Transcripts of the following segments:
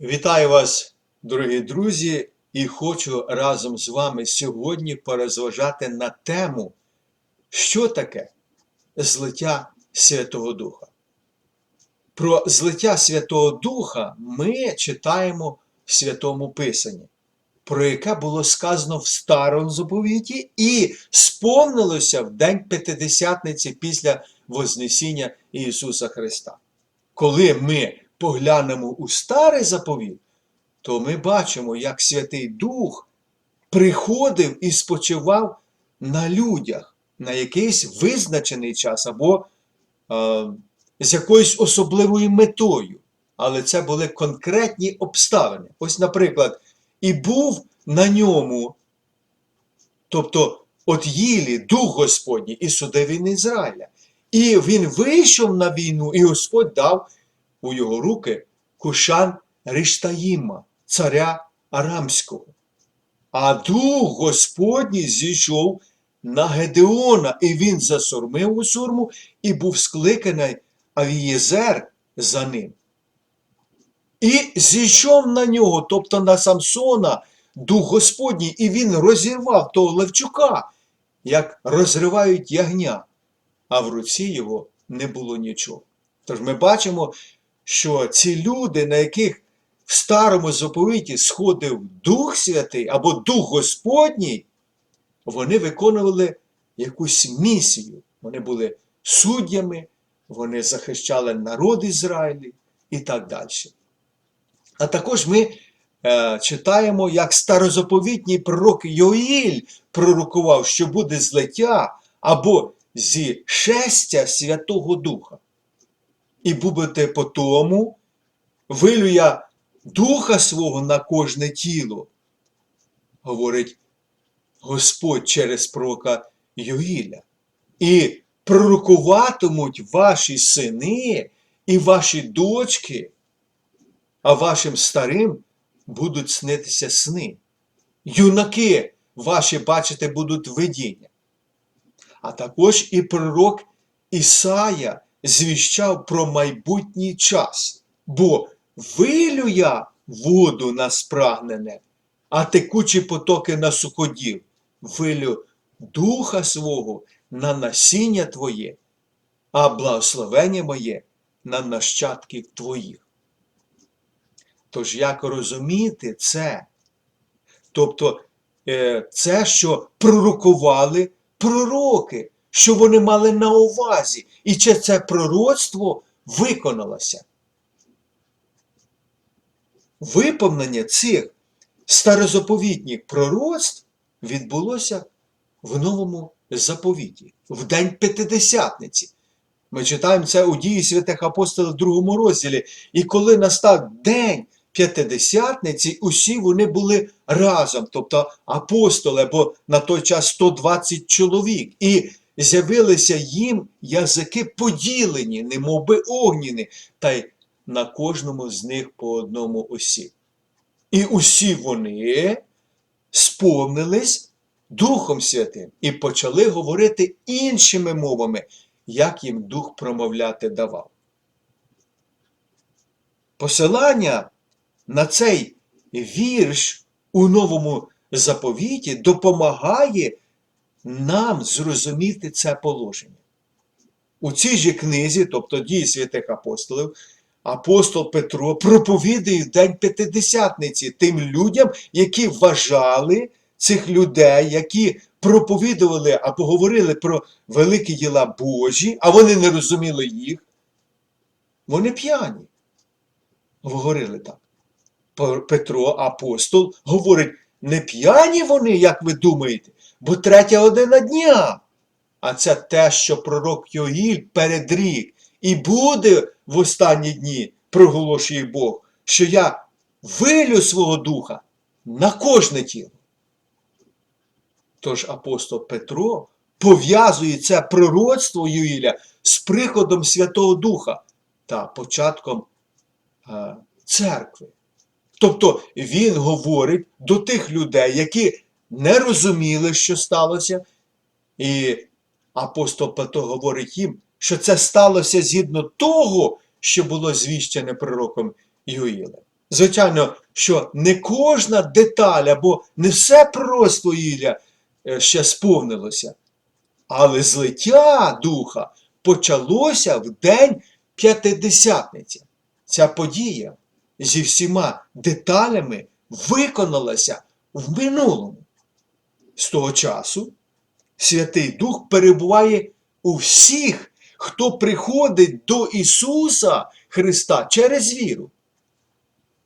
Вітаю вас, дорогі друзі, і хочу разом з вами сьогодні порозважати на тему, що таке злиття Святого Духа. Про злиття Святого Духа ми читаємо в Святому Писанні, про яке було сказано в Старому заповіті і сповнилося в День П'ятидесятниці після Вознесіння Ісуса Христа. Коли ми поглянемо у старий заповіт, то ми бачимо, як Святий Дух приходив і спочивав на людях на якийсь визначений час або е, з якоюсь особливою метою. Але це були конкретні обставини. Ось, наприклад, і був на ньому, тобто от їлі Дух Господній і судив він Ізраїля. І він вийшов на війну, і Господь дав у його руки Кушан Риштаїма, царя Арамського. А дух Господній зійшов на Гедеона, і він засурмив у сурму, і був скликаний Авієзер за ним. І зійшов на нього, тобто на Самсона, дух Господній, і він розірвав того Левчука, як розривають ягня, а в руці його не було нічого. Тож ми бачимо, що ці люди, на яких в старому заповіті сходив Дух Святий або Дух Господній, вони виконували якусь місію. Вони були суддями, вони захищали народ Ізраїлі і так далі. А також ми е, читаємо, як старозаповітній пророк Йоїль пророкував, що буде злиття або зі шестя Святого Духа. І будете по тому, вилюя духа свого на кожне тіло, говорить Господь через пророка Йоїля. І пророкуватимуть ваші сини і ваші дочки, а вашим старим будуть снитися сни. Юнаки ваші, бачите, будуть видіння. А також і пророк Ісая звіщав про майбутній час, бо вилю я воду на спрагнене, а текучі потоки на суходів, вилю духа свого на насіння твоє, а благословення моє на нащадків твоїх. Тож як розуміти це? Тобто е, це, що пророкували пророки, що вони мали на увазі, і чи це пророцтво виконалося. Виповнення цих старозаповітніх пророцтв відбулося в новому заповіті, в День П'ятидесятниці. Ми читаємо це у дії святих апостолів в другому розділі. І коли настав День П'ятидесятниці, усі вони були разом, тобто апостоли, бо на той час 120 чоловік. І з'явилися їм язики поділені, немов би огніни, та й на кожному з них по одному осіб. І усі вони сповнились Духом Святим і почали говорити іншими мовами, як їм Дух промовляти давав. Посилання на цей вірш у новому заповіті допомагає нам зрозуміти це положення. У цій же книзі, тобто дії святих апостолів, апостол Петро проповідує День П'ятидесятниці тим людям, які вважали цих людей, які проповідували або говорили про великі діла Божі, а вони не розуміли їх. Вони п'яні. Говорили так. Петро, апостол, говорить, не п'яні вони, як ви думаєте, бо третя година дня. А це те, що пророк Йогіль передрік. І буде в останні дні, проголошує Бог, що я вилю свого духа на кожне тіло. Тож апостол Петро пов'язує це пророцтво Юїля з приходом Святого Духа та початком е, церкви. Тобто він говорить до тих людей, які не розуміли, що сталося, і апостол Петро говорить їм, що це сталося згідно того, що було звіщене пророком Юїлем. Звичайно, що не кожна деталь або не все просто Ілля е, ще сповнилося. Але злиття духа почалося в день П'ятидесятниці. Ця подія зі всіма деталями виконалася в минулому. З того часу Святий Дух перебуває у всіх, хто приходить до Ісуса Христа через віру.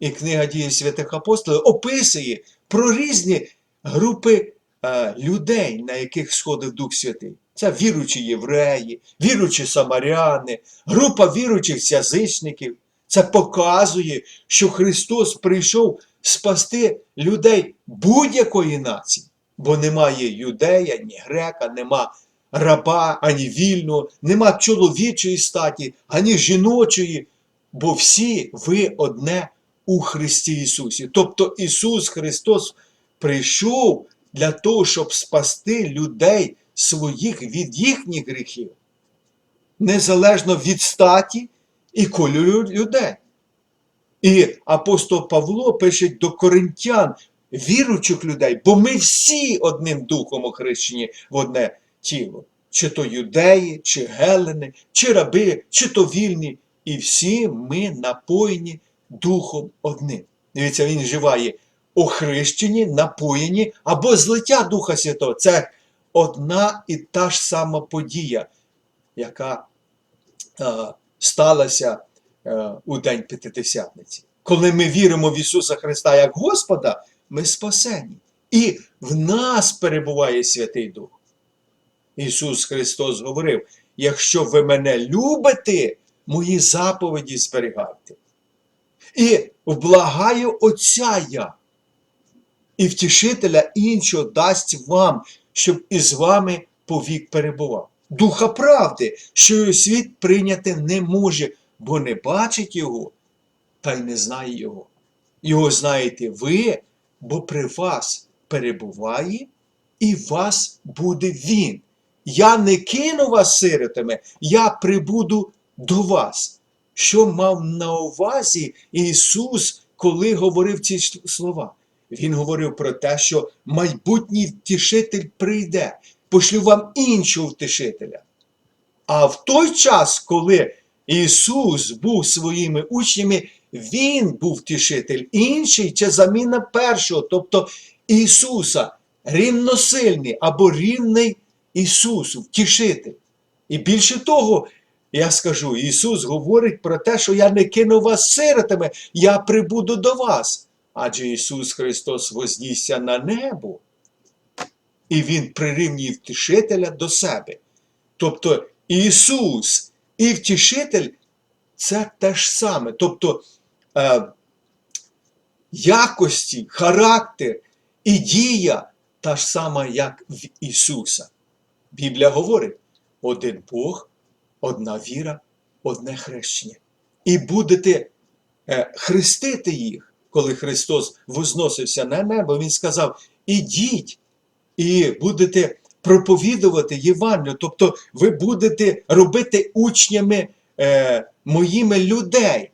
І книга дії святих апостолів описує про різні групи е, людей, на яких сходив Дух Святий. Це віруючі євреї, віруючі самаряни, група віруючих язичників. Це показує, що Христос прийшов спасти людей будь-якої нації, бо немає юдея, ні грека, нема раба, ані вільного, нема чоловічої статі, ані жіночої, бо всі ви одне у Христі Ісусі. Тобто Ісус Христос прийшов для того, щоб спасти людей своїх від їхніх гріхів, незалежно від статі і кольору людей. І апостол Павло пише до коринтян, віруючих людей, бо ми всі одним духом охрещені в одне тіло. Чи то юдеї, чи гелени, чи раби, чи то вільні. І всі ми напоєні духом одним. Дивіться, він вживає охрещені, напоєні або злиття Духа Святого. Це одна і та ж сама подія, яка е, сталася е, у День П'ятидесятниці. Коли ми віримо в Ісуса Христа як Господа, ми спасені. І в нас перебуває Святий Дух. Ісус Христос говорив: якщо ви мене любите, мої заповіді зберігайте. І вблагаю Отця я, і втішителя іншого дасть вам, щоб із вами повік перебував. Духа правди, що світ прийняти не може, бо не бачить його, та й не знає його. Його знаєте ви, бо при вас перебуває, і вас буде він. Я не кину вас сиротами, я прибуду до вас. Що мав на увазі Ісус, коли говорив ці слова? Він говорив про те, що майбутній втішитель прийде, пошлю вам іншого втішителя. А в той час, коли Ісус був своїми учнями, Він був втішитель, інший це заміна першого, тобто Ісуса, рівносильний або рівний Ісусу, втішитель. І більше того, я скажу, Ісус говорить про те, що я не кину вас сиротами, я прибуду до вас. Адже Ісус Христос вознісся на небо, і Він прирівнює втішителя до себе. Тобто Ісус і втішитель це те ж саме. Тобто якості, характер і дія та ж сама, як в Ісуса. Біблія говорить: один Бог, одна віра, одне хрещення. І будете е, хрестити їх, коли Христос возносився на небо, Він сказав: ідіть і будете проповідувати Євангелію, тобто ви будете робити учнями е, моїми людей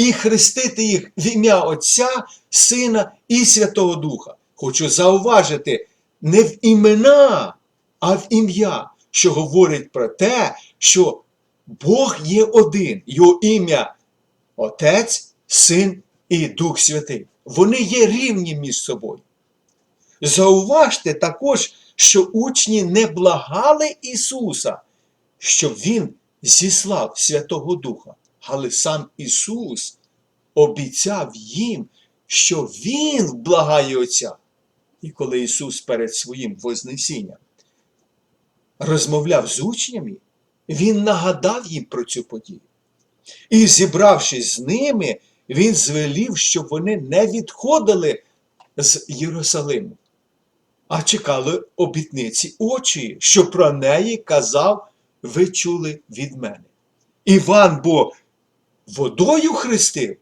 і хрестити їх в ім'я Отця, Сина і Святого Духа. Хочу зауважити, не в імена, а в ім'я, що говорить про те, що Бог є один, його ім'я Отець, Син і Дух Святий. Вони є рівні між собою. Зауважте також, що учні не благали Ісуса, щоб Він зіслав Святого Духа, але сам Ісус обіцяв їм, що Він благає Отця. І коли Ісус перед своїм Вознесінням розмовляв з учнями, Він нагадав їм про цю подію. І, зібравшись з ними, Він звелів, щоб вони не відходили з Єрусалиму, а чекали обітниці очі, що про неї казав, ви чули від мене. Іван бо водою хрестив,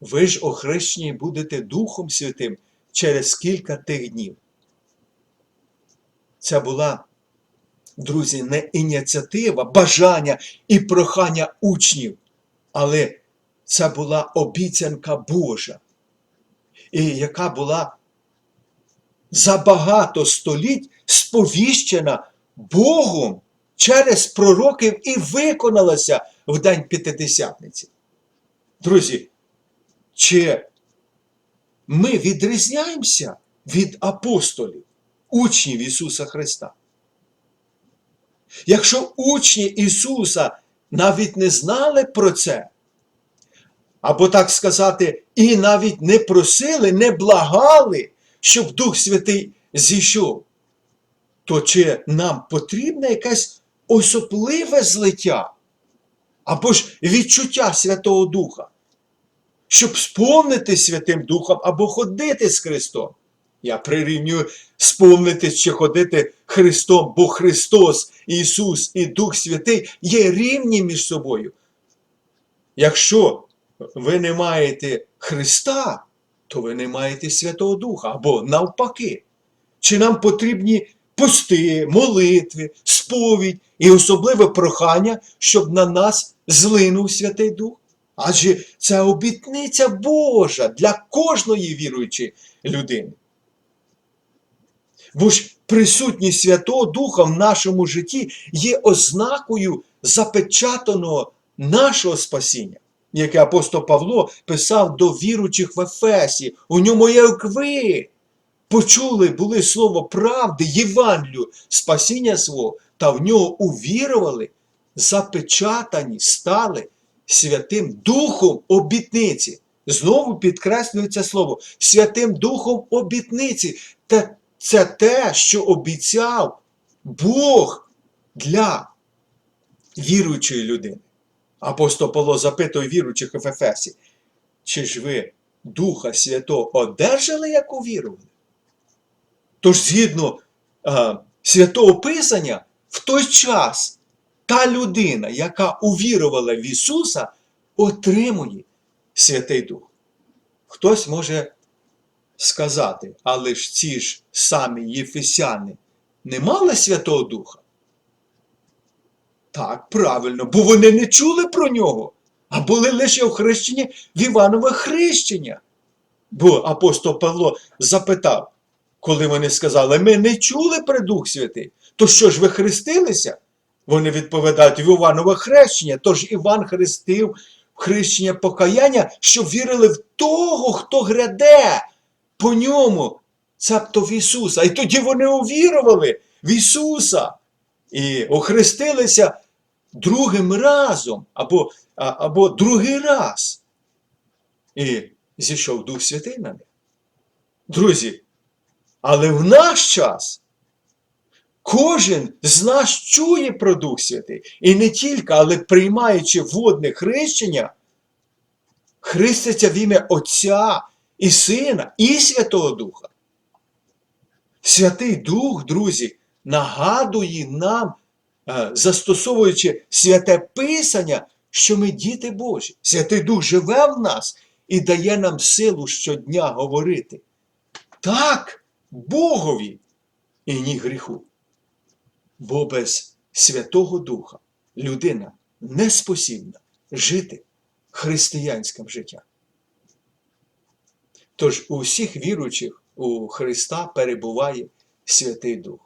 ви ж охрещені будете Духом Святим через кілька тих днів. Це була, друзі, не ініціатива, бажання і прохання учнів, але це була обіцянка Божа, і яка була за багато століть сповіщена Богом через пророків і виконалася в День П'ятидесятниці. Друзі, чи ми відрізняємося від апостолів, учнів Ісуса Христа? Якщо учні Ісуса навіть не знали про це, або так сказати, і навіть не просили, не благали, щоб Дух Святий зійшов, то чи нам потрібне якесь особливе злиття або ж відчуття Святого Духа, щоб сповнити Святим Духом або ходити з Христом? Я прирівнюю сповнитись чи ходити Христом, бо Христос, Ісус і Дух Святий є рівні між собою. Якщо ви не маєте Христа, то ви не маєте Святого Духа або навпаки. Чи нам потрібні пости, молитви, сповідь і особливе прохання, щоб на нас злинув Святий Дух? Адже це обітниця Божа для кожної віруючої людини. Бо ж присутність Святого Духа в нашому житті є ознакою запечатаного нашого спасіння, яке апостол Павло писав до віруючих в Ефесі. У ньому як ви почули були слово правди, Євангелію, спасіння свого, та в нього увірували, запечатані стали Святим Духом обітниці. Знову підкреслюється слово Святим Духом обітниці. Та це те, що обіцяв Бог для віруючої людини. Апостол Павло запитує віруючих в Ефесі, чи ж ви Духа Святого одержали, як увірували? Тож, згідно е, святого Писання, в той час та людина, яка увірувала в Ісуса, отримує Святий Дух. Хтось може сказати, але ж ці ж самі єфесяни не мали Святого Духа? Так, правильно, бо вони не чули про нього, а були лише охрещені в Іванове хрещення. Бо апостол Павло запитав, коли вони сказали, ми не чули про Дух Святий, то що ж ви хрестилися? Вони відповідають в Іванове хрещення, тож Іван хрестив хрещення покаяння, щоб вірили в того, хто гряде по ньому, цебто в Ісуса. І тоді вони увірували в Ісуса і охрестилися другим разом, або, або другий раз. І зійшов Дух Святий на них. Друзі, але в наш час кожен з нас чує про Дух Святий. І не тільки, але приймаючи водне хрещення, хреститься в ім'я Отця і Сина, і Святого Духа. Святий Дух, друзі, нагадує нам, е, застосовуючи святе Писання, що ми діти Божі. Святий Дух живе в нас і дає нам силу щодня говорити. Так, Богові і ні гріху. Бо без Святого Духа людина не спосібна жити християнським життям. Тож у всіх віруючих у Христа перебуває Святий Дух.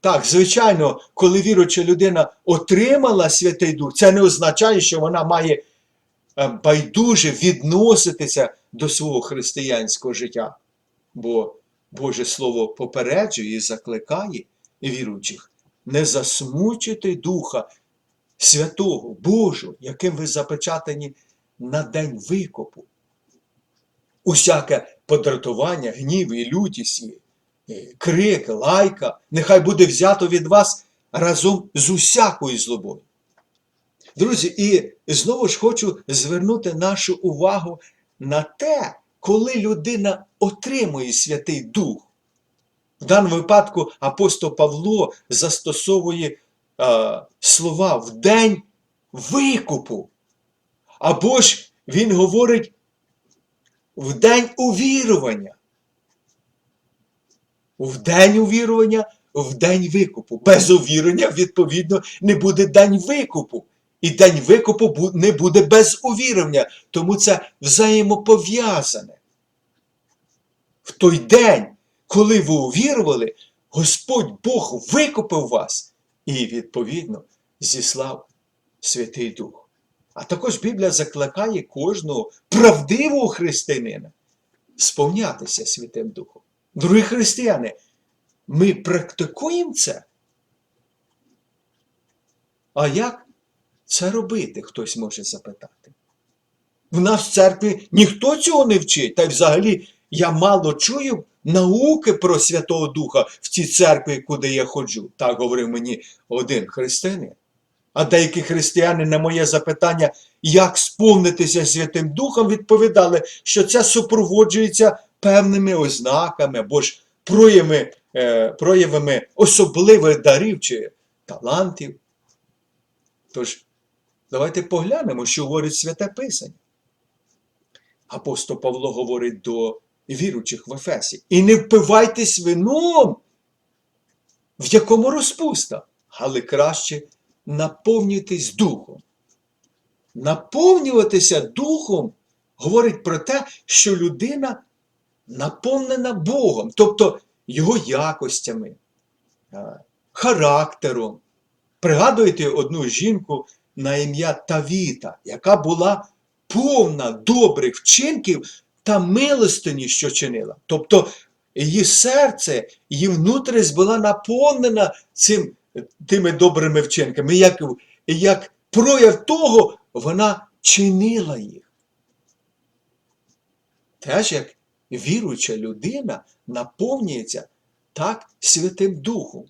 Так, звичайно, коли віруюча людина отримала Святий Дух, це не означає, що вона має е, байдуже відноситися до свого християнського життя. Бо Боже Слово попереджує і закликає віруючих не засмучити Духа Святого, Божого, яким ви запечатані на день викопу. Усяке подратування, гнів і лютість, крик, лайка, нехай буде взято від вас разом з усякою злобою. Друзі, і знову ж хочу звернути нашу увагу на те, коли людина отримує Святий Дух. В даному випадку апостол Павло застосовує е, слова в день викупу. Або ж він говорить в день увірування. В день увірування, в день викупу. Без увірення, відповідно, не буде день викупу. і день викупу не буде без увірування, тому це взаємопов'язане. В той день, коли ви увірували, Господь Бог викупив вас і, відповідно, зіслав Святий Дух. А також Біблія закликає кожного правдивого християнина сповнятися Святим Духом. Дорогі християни, ми практикуємо це. А як це робити, хтось може запитати. В нас в церкві ніхто цього не вчить, та й взагалі я мало чую науки про Святого Духа в цій церкві, куди я ходжу. Так говорив мені один християнин. А деякі християни на моє запитання, як сповнитися Святим Духом, відповідали, що це супроводжується певними ознаками або ж проявами, е, проявами особливих дарів чи талантів. Тож, давайте поглянемо, що говорить Святе Писання. Апостол Павло говорить до віручих в Ефесі. І не впивайтесь вином, в якому розпуста, але краще наповнюйтесь духом. Наповнюватися духом говорить про те, що людина наповнена Богом, тобто його якостями, характером. Пригадуєте одну жінку на ім'я Тавіта, яка була повна добрих вчинків та милостині, що чинила. Тобто її серце, її внутрішність була наповнена цим, тими добрими вчинками. Як, як прояв того, вона чинила їх. Теж як віруюча людина наповнюється так Святим Духом.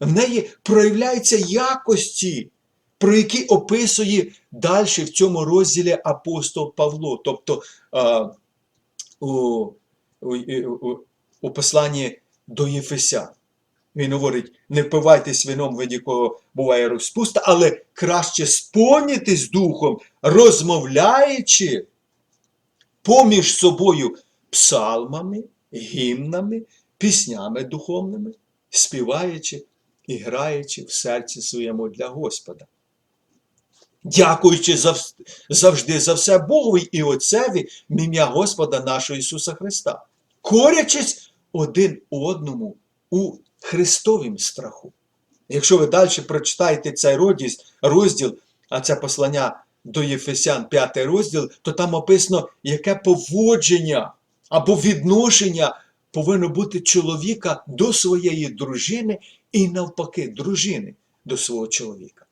В неї проявляються якості, про які описує далі в цьому розділі апостол Павло. Тобто а, у, у, у, у посланні до Єфесян. Він говорить: не впивайтесь вином, від якого буває розпуста, але краще сповнітесь духом, розмовляючи поміж собою псалмами, гімнами, піснями духовними, співаючи і граючи в серці своєму для Господа. Дякуючи зав- завжди за все Богові і Отцеві в ім'я Господа нашого Ісуса Христа, корячись один одному у Христовім страху. Якщо ви далі прочитаєте цей розділ, а це послання до Єфесян, 5 розділ, то там описано, яке поводження або відношення повинно бути чоловіка до своєї дружини і навпаки, дружини до свого чоловіка.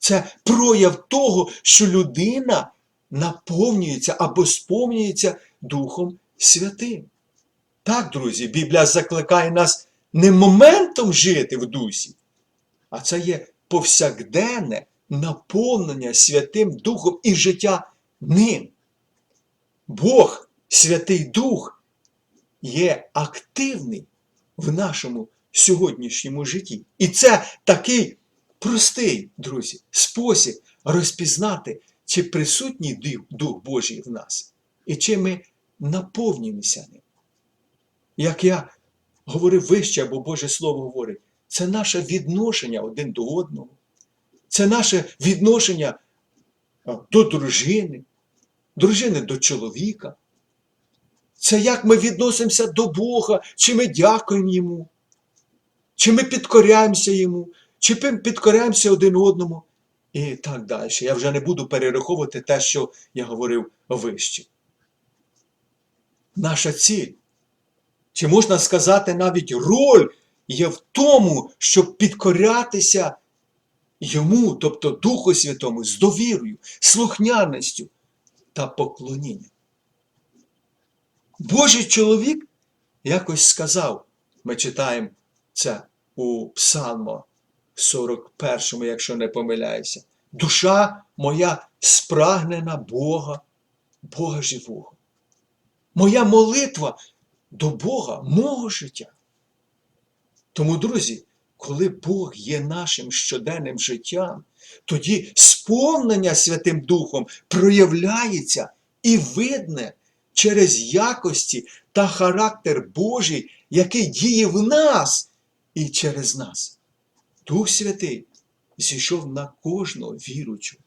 Це прояв того, що людина наповнюється або сповнюється Духом Святим. Так, друзі, Біблія закликає нас не моментом жити в дусі, а це є повсякденне наповнення Святим Духом і життя ним. Бог, Святий Дух, є активний в нашому сьогоднішньому житті. І це такий простий, друзі, спосіб розпізнати, чи присутній Дух- Божий в нас, і чи ми наповнюємося ним. Як я говорив вище, або Боже Слово говорить, це наше відношення один до одного, це наше відношення до дружини, дружини до чоловіка. Це як ми відносимося до Бога, чи ми дякуємо Йому, чи ми підкоряємося Йому, чи підкоряємося один одному, і так далі. Я вже не буду перераховувати те, що я говорив вище. Наша ціль, чи можна сказати навіть роль є в тому, щоб підкорятися Йому, тобто Духу Святому, з довірою, слухняністю та поклонінням. Божий чоловік якось сказав, ми читаємо це у Псалмо 41, якщо не помиляюся. Душа моя спрагнена Бога, Бога живого. Моя молитва до Бога, мого життя. Тому, друзі, коли Бог є нашим щоденним життям, тоді сповнення Святим Духом проявляється і видне через якості та характер Божий, який діє в нас і через нас. Дух Святий зійшов на кожного віручого.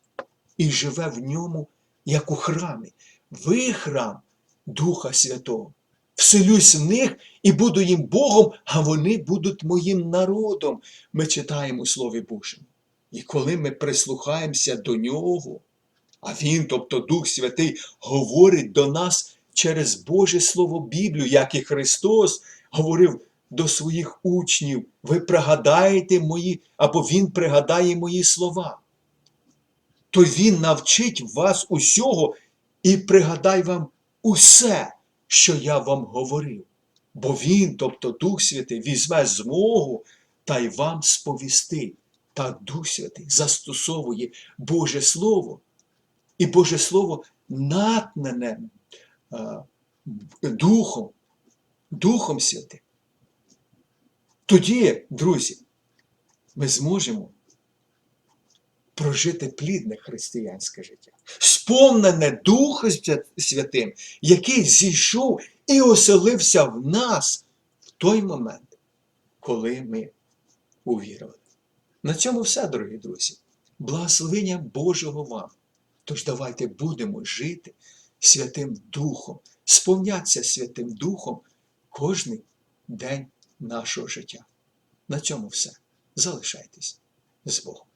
і живе в ньому, як у храмі. Ви храм Духа Святого. Вселюсь в них і буду їм Богом, а вони будуть моїм народом. Ми читаємо у Слові Божому. І коли ми прислухаємося до нього, а Він, тобто Дух Святий, говорить до нас через Боже Слово Біблію, як і Христос говорив до своїх учнів, ви пригадаєте мої, або Він пригадає мої слова. То Він навчить вас усього і пригадай вам усе, що я вам говорив. Бо Він, тобто Дух Святий, візьме змогу та й вам сповісти. Так Дух Святий застосовує Боже Слово. І Боже Слово натнене Духом, Духом Святим. Тоді, друзі, ми зможемо прожити плідне християнське життя, сповнене Духом Святим, який зійшов і оселився в нас в той момент, коли ми увірували. На цьому все, дорогі друзі. Благословення Божого вам. Тож давайте будемо жити Святим Духом, сповнятися Святим Духом кожний день нашого життя. На цьому все. Залишайтесь з Богом.